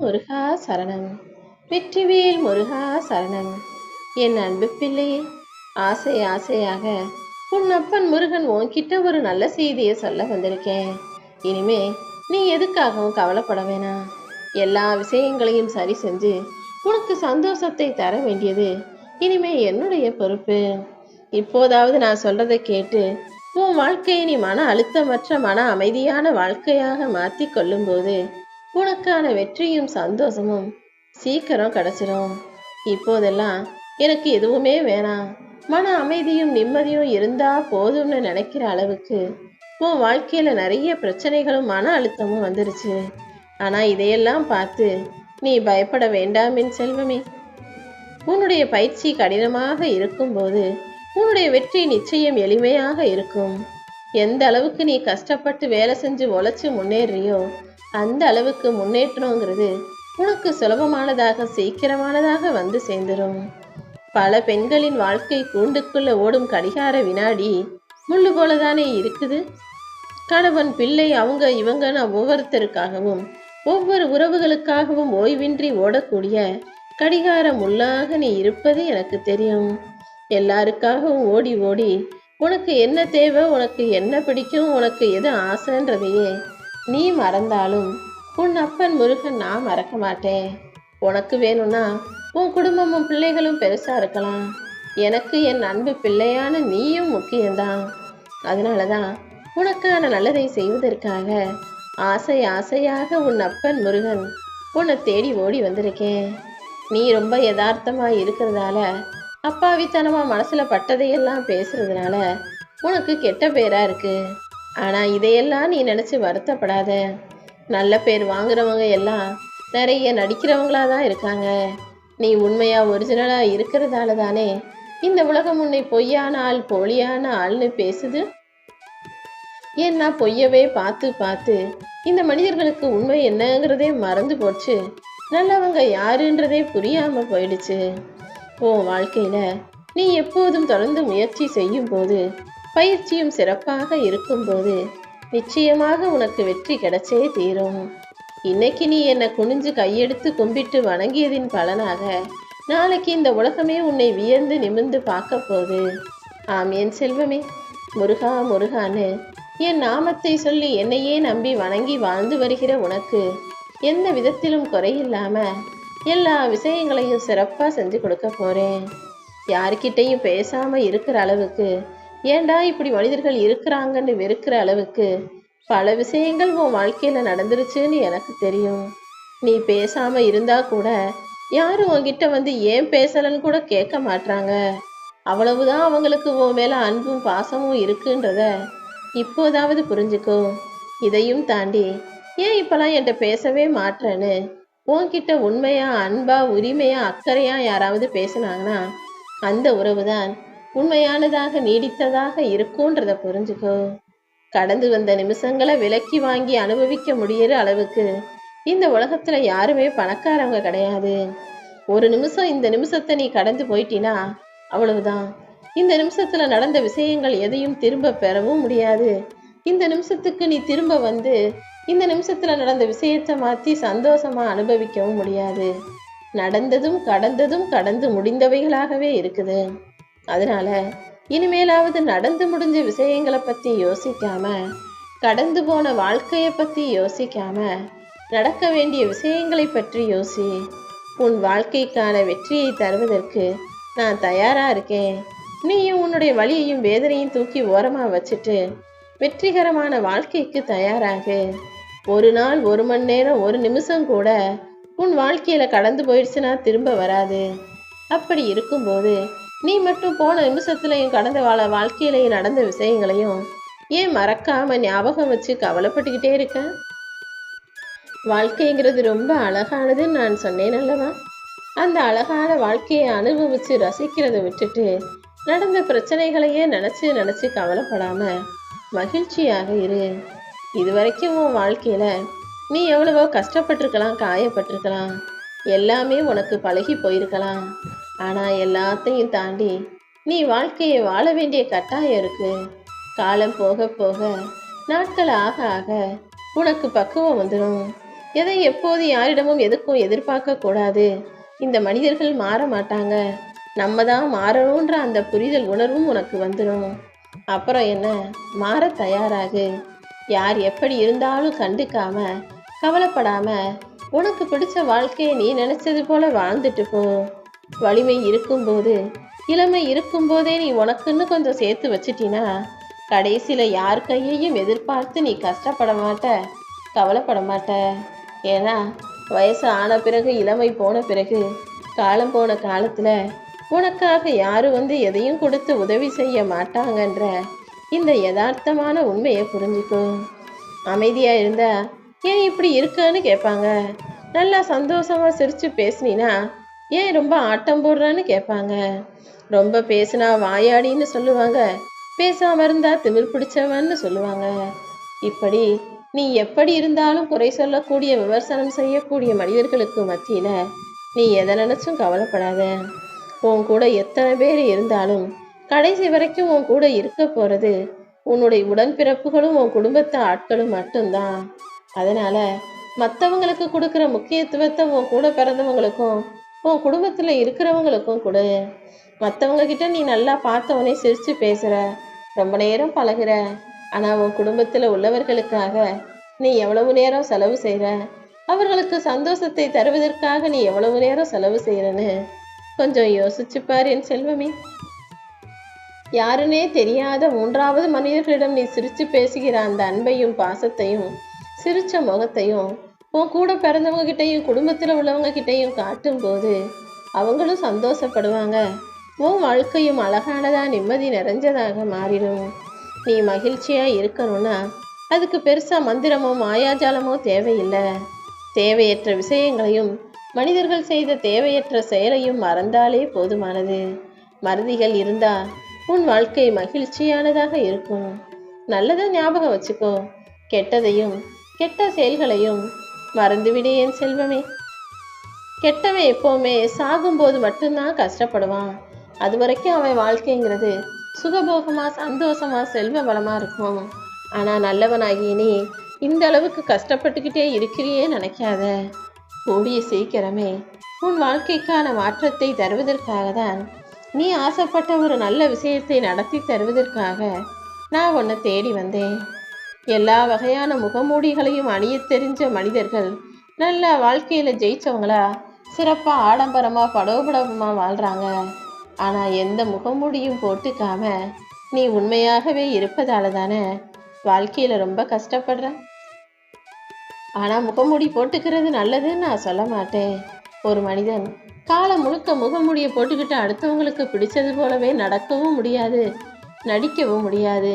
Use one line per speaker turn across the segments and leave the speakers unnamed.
முருகா சரணம். வெற்றிவேல் முருகா சரணம். என் அன்பு பிள்ளையே ஆசை ஆசையாக உன் அப்பன் முருகன் உன்கிட்ட ஒரு நல்ல செய்தியை சொல்ல வந்திருக்கேன். இனிமே நீ எதுக்காகவும் கவலைப்பட வேணாம் எல்லா விஷயங்களையும் சரி செஞ்சு உனக்கு சந்தோஷத்தை தர வேண்டியது இனிமே என்னுடைய பொறுப்பு. இப்போதாவது நான் சொல்றதை கேட்டு உன் வாழ்க்கையை நீ மன அழுத்தமற்ற மன அமைதியான வாழ்க்கையாக மாற்றி கொள்ளும்போது உனக்கான வெற்றியும் சந்தோஷமும் சீக்கிரம் கிடைச்சிரும். இப்போதெல்லாம் எனக்கு எதுவுமே வேணாம். மன அமைதியும் நிம்மதியும் இருந்தா போதும்னு நினைக்கிற அளவுக்கு உன் வாழ்க்கையில நிறைய பிரச்சனைகளும் மன அழுத்தமும் வந்துருச்சு. ஆனா இதையெல்லாம் பார்த்து நீ பயப்பட வேண்டாம் என் செல்வமே. உன்னுடைய பயிற்சி கடினமாக இருக்கும்போது உன்னுடைய வெற்றி நிச்சயம் எளிமையாக இருக்கும். எந்த அளவுக்கு நீ கஷ்டப்பட்டு வேலை செஞ்சு உழைச்சி முன்னேறியோ அந்த அளவுக்கு முன்னேற்றங்கிறது உனக்கு சுலபமானதாக சீக்கிரமானதாக வந்து சேர்ந்துடும் பல பெண்களின் வாழ்க்கை கூண்டுக்குள்ள ஓடும் கடிகார வினாடி முள்ளு போலதானே இருக்குது? கணவன் பிள்ளை அவங்க இவங்கன்னு ஒவ்வொருத்தருக்காகவும் ஒவ்வொரு உறவுகளுக்காகவும் ஓய்வின்றி ஓடக்கூடிய கடிகாரம் உள்ளாக நீ இருப்பது எனக்கு தெரியும். எல்லாருக்காகவும் ஓடி ஓடி உனக்கு என்ன தேவை உனக்கு என்ன பிடிக்கும் உனக்கு எது ஆசைன்றதையே நீ மறந்தாலும் உன் அப்பன் முருகன் நான் மறக்க மாட்டேன். உனக்கு வேணும்னா உன் குடும்பமும் பிள்ளைகளும் பெருசா இருக்கலாம். எனக்கு என் அன்பு பிள்ளையான நீயும் முக்கியம்தான். அதனால தான் உனக்கான நல்லதை செய்வதற்காக ஆசை ஆசையாக உன் அப்பன் முருகன் உன்னை தேடி ஓடி வந்திருக்கேன். நீ ரொம்ப யதார்த்தமா இருக்கிறதால அப்பாவித்தனமா மனசுல பட்டதையெல்லாம் பேசுறதுனால உனக்கு கெட்ட பேரா இருக்கு. ஆனா இதையெல்லாம் நீ நினைச்சு வருத்தப்படாத. நல்ல பேர் வாங்குறவங்க எல்லாம் நிறைய நடிக்கிறவங்களா தான் இருக்காங்க. நீ உண்மையா ஒரிஜினலா இருக்கிறதால தானே இந்த உலகம் உன்னை பொய்யான ஆள் போலியான ஆள்னு பேசுது? ஏன்னா பொய்யவே பார்த்து பார்த்து இந்த மனிதர்களுக்கு உண்மை என்னங்கிறதே மறந்து போச்சு. நல்லவங்க யாருன்றதே புரியாம போயிடுச்சு. உன் வாழ்க்கையில நீ எப்போதும் தொடர்ந்து முயற்சி செய்யும் போது பயிற்சியும் சிறப்பாக இருக்கும்போது நிச்சயமாக உனக்கு வெற்றி கிடைச்சே தீரும். இன்னைக்கு நீ என்னை குனிஞ்சு கையெடுத்து கும்பிட்டு வணங்கியதின் பலனாக நாளைக்கு இந்த உலகமே உன்னை வியந்து நிமிர்ந்து பார்க்க போகுது ஆம் என் செல்வமே. முருகா முருகான்னு என் நாமத்தை சொல்லி என்னையே நம்பி வணங்கி வாழ்ந்து வருகிற உனக்கு எந்த விதத்திலும் குறையில்லாம எல்லா விஷயங்களையும் சிறப்பாக செஞ்சு கொடுக்க போறேன். யாருக்கிட்டையும் பேசாம இருக்கிற அளவுக்கு ஏன்டா இப்படி மனிதர்கள் இருக்கிறாங்கன்னு வெறுக்கிற அளவுக்கு பல விஷயங்கள் உன் வாழ்க்கையில நடந்துருச்சுன்னு எனக்கு தெரியும். நீ பேசாம இருந்தா கூட யாரும் உன்கிட்ட வந்து ஏன் பேசலன்னு கூட கேட்க மாட்றாங்க. அவ்வளவுதான் அவங்களுக்கு உன் மேல அன்பும் பாசமும் இருக்குன்றத இப்போதாவது புரிஞ்சுக்கோ. இதையும் தாண்டி ஏன் இப்பெல்லாம் என்கிட்ட பேசவே மாட்றேன்னு? உன்கிட்ட உண்மையா அன்பா உரிமையா அக்கறையா யாராவது பேசுனாங்கன்னா அந்த உறவுதான் உண்மையானதாக நீடித்ததாக இருக்கும்ன்றத புரிஞ்சுக்கோ. கடந்து வந்த நிமிஷங்களை விலக்கி வாங்கி அனுபவிக்க முடியிற அளவுக்கு இந்த உலகத்துல யாருமே பணக்காரவங்க கிடையாது. ஒரு நிமிஷம் இந்த நிமிஷத்தை நீ கடந்து போயிட்டினா அவ்வளவுதான். இந்த நிமிஷத்துல நடந்த விஷயங்கள் எதையும் திரும்ப பெறவும் முடியாது. இந்த நிமிஷத்துக்கு நீ திரும்ப வந்து இந்த நிமிஷத்துல நடந்த விஷயத்தை மாத்தி சந்தோஷமா அனுபவிக்கவும் முடியாது. நடந்ததும் கடந்ததும் கடந்து முடிந்தவைகளாகவே இருக்குது. அதனால இனிமேலாவது நடந்து முடிஞ்ச விஷயங்களை பத்தி யோசிக்காம கடந்து போன வாழ்க்கையை பத்தி யோசிக்காம நடக்க வேண்டிய விஷயங்களை பற்றி யோசி. உன் வாழ்க்கைக்கான வெற்றியை தருவதற்கு நான் தயாரா இருக்கேன். நீயும் உன்னுடைய வலியையும் வேதனையும் தூக்கி ஓரமா வச்சுட்டு வெற்றிகரமான வாழ்க்கைக்கு தயாராகு. ஒரு நாள் ஒரு மணி நேரம் ஒரு நிமிஷம் கூட உன் வாழ்க்கையில கடந்து போயிடுச்சுன்னா திரும்ப வராது. அப்படி இருக்கும்போது நீ மட்டும் போன நிமிஷத்துலையும் கடந்த வாழ வாழ்க்கையிலையும் நடந்த விஷயங்களையும் ஏன் மறக்காம ஞாபகம் வச்சு கவலைப்பட்டுக்கிட்டே இருக்க? வாழ்க்கைங்கிறது ரொம்ப அழகானதுன்னு நான் சொன்னேன் அல்லவா? அந்த அழகான வாழ்க்கையை அனுபவிச்சு ரசிக்கிறத விட்டுட்டு நடந்த பிரச்சனைகளையே நினைச்சு நினைச்சு கவலைப்படாம மகிழ்ச்சியாக இரு. இதுவரைக்கும் உன் வாழ்க்கையில நீ எவ்வளவோ கஷ்டப்பட்டிருக்கலாம் காயப்பட்டிருக்கலாம். எல்லாமே உனக்கு பழகி போயிருக்கலாம். ஆனா எல்லாத்தையும் தாண்டி நீ வாழ்க்கையை வாழ வேண்டிய கட்டாயம் இருக்கு. காலம் போக போக நாட்கள் ஆக ஆக உனக்கு பக்குவம் வந்துடும் எதை எப்போது யாரிடமும் எதுக்கும் எதிர்பார்க்க கூடாது. இந்த மனிதர்கள் மாற மாட்டாங்க. நம்ம தான் மாறணுன்ற அந்த புரிதல் உணர்வும் உனக்கு வந்துடும் அப்புறம் என்ன? மாற தயாராகு. யார் எப்படி இருந்தாலும் கண்டுக்காம கவலைப்படாம உனக்கு பிடிச்ச வாழ்க்கையை நீ நினைச்சது போல வாழ்ந்துட்டு போ. வலிமை இருக்கும்போது இளமை இருக்கும்போதே நீ உனக்குன்னு கொஞ்சம் சேர்த்து வச்சிட்டினா கடைசியில் யார் கையையும் எதிர்பார்த்து நீ கஷ்டப்பட மாட்ட கவலைப்பட மாட்ட. ஏன்னா வயசு ஆன பிறகு இளமை போன பிறகு காலம் போன காலத்தில் உனக்காக யாரும் வந்து எதையும் கொடுத்து உதவி செய்ய மாட்டாங்கன்ற இந்த யதார்த்தமான உண்மையை புரிஞ்சுக்கும் அமைதியாக இருந்தால் ஏன் இப்படி இருக்கன்னு கேட்பாங்க நல்லா சந்தோஷமாக சிரித்து பேசுனீனா ஏன் ரொம்ப ஆட்டம் போடுறான்னு கேட்பாங்க. ரொம்ப பேசினா வாயாடின்னு சொல்லுவாங்க. பேசாம இருந்தா திமிர் பிடிச்சவன்னு சொல்லுவாங்க. இப்படி நீ எப்படி இருந்தாலும் குறை சொல்லக்கூடிய விமர்சனம் செய்யக்கூடிய மனிதர்களுக்கு மத்தியில நீ எதை நினைச்சும் கவலைப்படாத. உன் கூட எத்தனை பேர் இருந்தாலும் கடைசி வரைக்கும் உன் கூட இருக்க போறது உன்னுடைய உடன்பிறப்புகளும் உன் குடும்பத்து ஆட்களும் மட்டும்தான். அதனால மற்றவங்களுக்கு கொடுக்குற முக்கியத்துவத்தை உன் கூட பிறந்தவங்களுக்கும் உன் குடும்பத்தில் இருக்கிறவங்களுக்கும் கொடு. மற்றவங்க கிட்ட நீ நல்லா பார்த்தவனே சிரித்து பேசுகிற ரொம்ப நேரம் பழகுற. ஆனால் உன் குடும்பத்தில் உள்ளவர்களுக்காக நீ எவ்வளவு நேரம் செலவு செய்கிற அவர்களுக்கு சந்தோஷத்தை தருவதற்காக நீ எவ்வளவு நேரம் செலவு செய்கிறன்னு கொஞ்சம் யோசிச்சுப்பார் என் செல்வமே. யாருனே தெரியாத மூன்றாவது மனிதர்களிடம் நீ சிரித்து பேசுகிற அந்த அன்பையும் பாசத்தையும் சிரித்த முகத்தையும் உன் கூட பிறந்தவங்க கிட்டையும் குடும்பத்தில் உள்ளவங்க கிட்டையும் காட்டும் போது அவங்களும் சந்தோஷப்படுவாங்க. உன் வாழ்க்கையும் அழகானதாக நிம்மதி நிறைஞ்சதாக மாறிடும். நீ மகிழ்ச்சியாக இருக்கணும்னா அதுக்கு பெருசாக மந்திரமோ மாயாஜாலமோ தேவையில்லை. தேவையற்ற விஷயங்களையும் மனிதர்கள் செய்த தேவையற்ற செயலையும் மறந்தாலே போதுமானது. மறதிகள் இருந்தால் உன் வாழ்க்கை மகிழ்ச்சியானதாக இருக்கும். நல்லதை ஞாபகம் வச்சுக்கோ. கெட்டதையும் கெட்ட செயல்களையும் மறந்துவிடு என் செல்வமே. கெட்டவன் எப்பவுமே சாகும்போது மட்டும்தான் கஷ்டப்படுவான். அது வரைக்கும் அவன் வாழ்க்கைங்கிறது சுகபோகமா சந்தோஷமா செல்வ வளமா இருக்கும். ஆனா நல்லவனாகி நீ இந்த அளவுக்கு கஷ்டப்பட்டுக்கிட்டே இருக்கிறியே நினைக்காத. கூடிய சீக்கிரமே உன் வாழ்க்கைக்கான மாற்றத்தை தருவதற்காக தான் நீ ஆசைப்பட்ட ஒரு நல்ல விஷயத்தை நடத்தி தருவதற்காக நான் உன்னை தேடி வந்தேன். எல்லா வகையான முகமூடிகளையும் அணிய தெரிஞ்ச மனிதர்கள் நல்ல வாழ்க்கையில ஜெயிச்சவங்களா? சிறப்பா ஆடம்பரமா படோபடமா வாழ்றாங்க. ஆனா எந்த முகமூடியும் போட்டுக்காம நீ உண்மையாகவே இருப்பதால தானே வாழ்க்கையில ரொம்ப கஷ்டப்படுற? ஆனா முகமூடி போட்டுக்கிறது நல்லதுன்னு நான் சொல்ல மாட்டேன். ஒரு மனிதன் காலம் முழுக்க முகமூடியை போட்டுக்கிட்டு அடுத்தவங்களுக்கு பிடிச்சது போலவே நடக்கவும் முடியாது நடிக்கவும் முடியாது.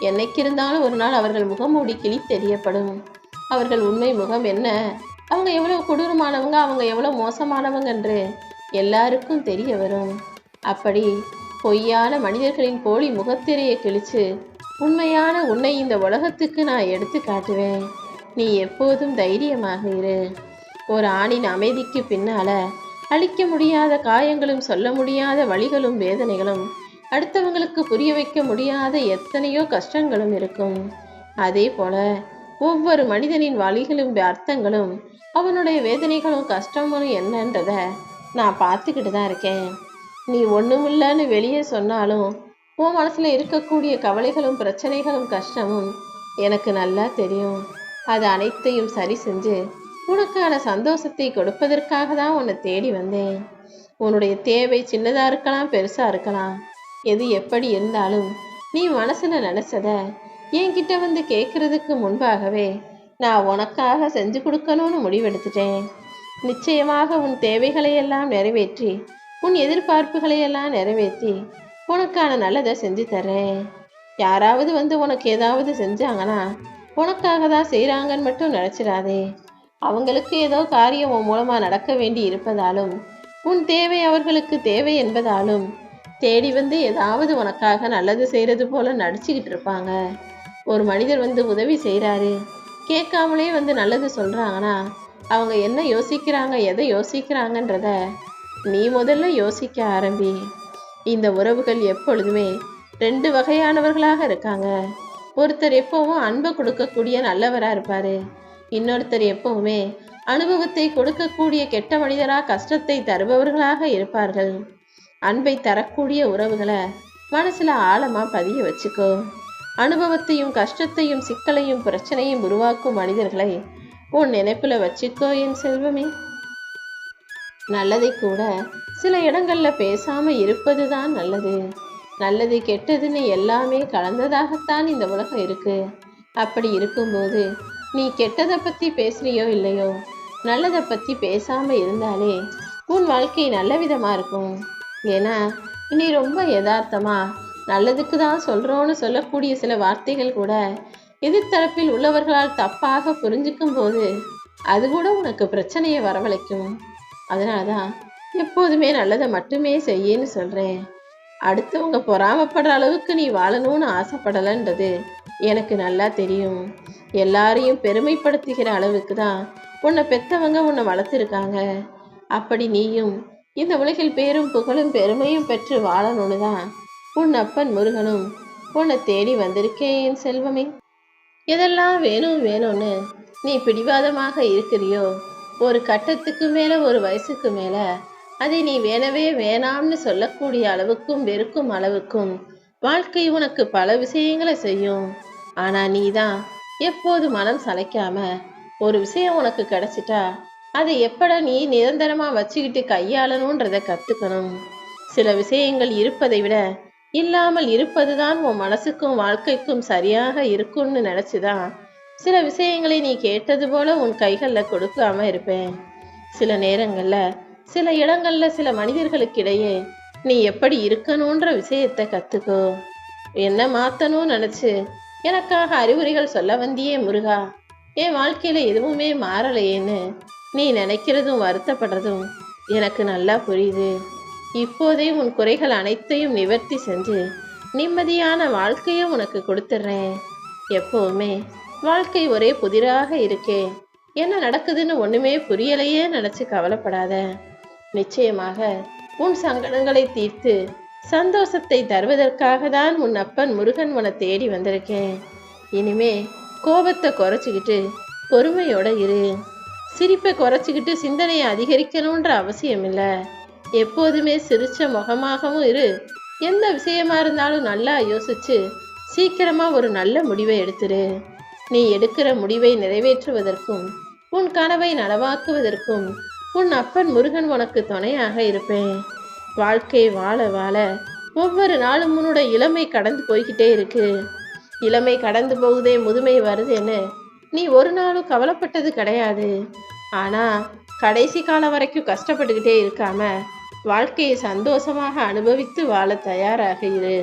என்னைக்கிருந்தாலும் ஒரு நாள் அவர்கள் முகமூடி கிளி தெரியப்படும். அவர்கள் உண்மை முகம் என்ன? அவங்க எவ்வளவு கொடூரமானவங்க அவங்க எவ்வளவு மோசமானவங்க என்று எல்லாருக்கும் தெரிய வரும். அப்படி பொய்யான மனிதர்களின் போலி முகத்திரையை கிழிச்சு உண்மையான உன்னை இந்த உலகத்துக்கு நான் எடுத்து காட்டுவேன். நீ எப்போதும் தைரியமாக இரு. ஒரு ஆணின் அமைதிக்கு பின்னால அழிக்க முடியாத காயங்களும் சொல்ல முடியாத வழிகளும் வேதனைகளும் அடுத்தவங்களுக்கு புரிய வைக்க முடியாத எத்தனையோ கஷ்டங்களும் இருக்கும். அதே போல ஒவ்வொரு மனிதனின் வழிகளும் அர்த்தங்களும் அவனுடைய வேதனைகளும் கஷ்டமும் என்னன்றத நான் பார்த்துக்கிட்டு தான் இருக்கேன். நீ ஒண்ணுமில்லன்னு வெளியே சொன்னாலும் உன் மனசுல இருக்கக்கூடிய கவலைகளும் பிரச்சனைகளும் கஷ்டமும் எனக்கு நல்லா தெரியும். அது அனைத்தையும் சரி செஞ்சு உனக்கான சந்தோஷத்தை கொடுப்பதற்காக தான் உன்னை தேடி வந்தேன். உன்னுடைய தேவை சின்னதா இருக்கலாம் பெருசா இருக்கலாம். எது எப்படி இருந்தாலும் நீ மனசுல நினைச்சத என்கிட்ட வந்து கேட்கறதுக்கு முன்பாகவே நான் உனக்காக செஞ்சு கொடுக்கணும்னு முடிவெடுத்துட்டேன். நிச்சயமாக உன் தேவைகளையெல்லாம் நிறைவேற்றி உன் எதிர்பார்ப்புகளை எல்லாம் நிறைவேற்றி உனக்கான நல்லதை செஞ்சு தரேன் யாராவது வந்து உனக்கு ஏதாவது செஞ்சாங்கன்னா உனக்காக தான் செய்கிறாங்கன்னு மட்டும் நினச்சிடாதே. அவங்களுக்கு ஏதோ காரியம் உன் மூலமாக நடக்க வேண்டி இருப்பதாலும் உன் தேவை அவர்களுக்கு தேவை என்பதாலும் தேடி வந்து ஏதாவது உனக்காக நல்லது செய்கிறது போல நடிச்சுக்கிட்டு இருப்பாங்க. ஒரு மனிதர் வந்து உதவி செய்கிறாரு கேட்காமலே வந்து நல்லது சொல்கிறாங்கன்னா அவங்க என்ன யோசிக்கிறாங்க எதை யோசிக்கிறாங்கன்றத நீ முதல்ல யோசிக்க ஆரம்பி. இந்த உறவுகள் எப்பொழுதுமே ரெண்டு வகையானவர்களாக இருக்காங்க. ஒருத்தர் எப்பவும் அன்பை கொடுக்கக்கூடிய நல்லவராக இருப்பார். இன்னொருத்தர் எப்பவுமே அனுபவத்தை கொடுக்கக்கூடிய கெட்ட மனிதராக கஷ்டத்தை தருபவர்களாக இருப்பார்கள். அன்பை தரக்கூடிய உறவுகளை மனசுல ஆழமா பதிய வச்சுக்கோ. அனுபவத்தையும் கஷ்டத்தையும் சிக்கலையும் பிரச்சனையும் உருவாக்கும் மனிதர்களை உன் நினைப்புல வச்சுக்கோ என் செல்வமே. நல்லதை கூட சில இடங்கள்ல பேசாம இருப்பதுதான் நல்லது. நல்லது கெட்டதுன்னு எல்லாமே கலந்ததாகத்தான் இந்த உலகம் இருக்கு. அப்படி இருக்கும்போது நீ கெட்டதை பத்தி பேசுறியோ இல்லையோ? நல்லதை பத்தி பேசாம இருந்தாலே உன் வாழ்க்கை நல்ல விதமா இருக்கும். ஏன்னா நீ ரொம்ப யதார்த்தமா நல்லதுக்கு தான் சொல்கிறோன்னு சொல்லக்கூடிய சில வார்த்தைகள் கூட எதிர்த்தரப்பில் உள்ளவர்களால் தப்பாக புரிஞ்சிக்கும் போது அது கூட உனக்கு பிரச்சனையை வரவழைக்கும். அதனாலதான் எப்போதுமே நல்லதை மட்டுமே செய்யன்னு சொல்கிறேன் அடுத்தவங்க பொறாமப்படுற அளவுக்கு நீ வாழணும்னு ஆசைப்படலைன்றது எனக்கு நல்லா தெரியும். எல்லாரையும் பெருமைப்படுத்துகிற அளவுக்கு தான் உன்னை பெற்றவங்க உன்னை வளர்த்துருக்காங்க. அப்படி நீயும் இந்த உலகில் பேரும் புகழும் பெருமையும் பெற்று வாழணும்னு தான் உன் அப்பன் முருகனும் உன்னை தேடி வந்திருக்கேன் செல்வமே. எதெல்லாம் வேணும் வேணும்னு நீ பிடிவாதமாக இருக்கிறியோ ஒரு கட்டத்துக்கு மேல ஒரு வயசுக்கு மேல அதை நீ வேணவே வேணாம்னு சொல்லக்கூடிய அளவுக்கும் வெறுக்கும் அளவுக்கும் வாழ்க்கை உனக்கு பல விஷயங்களை செய்யும். ஆனா நீ தான் எப்போது மனம் சளைக்காம ஒரு விஷயம் உனக்கு கிடைச்சிட்டா அதை எப்படா நீ நிரந்தரமா வச்சுக்கிட்டு கையாளணுன்றதை கத்துக்கணும். சில விஷயங்கள் இருப்பதை விட இல்லாமல் இருப்பதுதான் உன் மனசுக்கும் வாழ்க்கைக்கும் சரியாக இருக்கும்னு நினைச்சுதான் சில விஷயங்களை நீ கேட்டது போல உன் கைகளில் கொடுக்காம இருப்பேன். சில நேரங்களில் சில இடங்கள்ல சில மனிதர்களுக்கிடையே நீ எப்படி இருக்கணுன்ற விஷயத்தை கத்துக்கோ. என்ன மாத்தணும்னு நினைச்சு எனக்காக அறிவுரைகள் சொல்ல வந்தியே முருகா. என் வாழ்க்கையில எதுவுமே மாறலையேன்னு நீ நினைக்கிறதும் வருத்தப்படுறதும் எனக்கு நல்லா புரியுது. இப்போதே உன் குறைகள் அனைத்தையும் நிவர்த்தி செஞ்சு நிம்மதியான வாழ்க்கையை உனக்கு கொடுத்துட்றேன் எப்பவுமே வாழ்க்கை ஒரே புதிராக இருக்கே. என்ன நடக்குதுன்னு ஒண்ணுமே புரியலையே நினைச்சு கவலைப்படாத. நிச்சயமாக உன் சங்கடங்களை தீர்த்து சந்தோஷத்தை தருவதற்காக தான் உன் அப்பன் முருகன் உன தேடி வந்திருக்கேன். இனிமே கோபத்தை குறைச்சிக்கிட்டு பொறுமையோட இரு. சிரிப்பை குறைச்சிக்கிட்டு சிந்தனையை அதிகரிக்கணுன்ற அவசியம் இல்லை எப்போதுமே சிரிச்ச முகமாகவும் இரு. எந்த விஷயமா இருந்தாலும் நல்லா யோசிச்சு சீக்கிரமா ஒரு நல்ல முடிவை எடுத்துரு. நீ எடுக்கிற முடிவை நிறைவேற்றுவதற்கும் உன் கனவை நனவாக்குவதற்கும் உன் அப்பன் முருகன் உனக்கு துணையாக இருப்பேன். வாழ்க்கை வாழ வாழ ஒவ்வொரு நாளும் உன்னோட இளமை கடந்து போய்கிட்டே இருக்கு. இளமை கடந்து போகுதே முதுமை வருதுன்னு நீ ஒரு நாளும் கவலைப்பட்டது கிடையாது. ஆனா கடைசி காலம் வரைக்கும் கஷ்டப்பட்டுக்கிட்டே இருக்காம வாழ்க்கையை சந்தோஷமாக அனுபவித்து வாழ தயாராக இரு.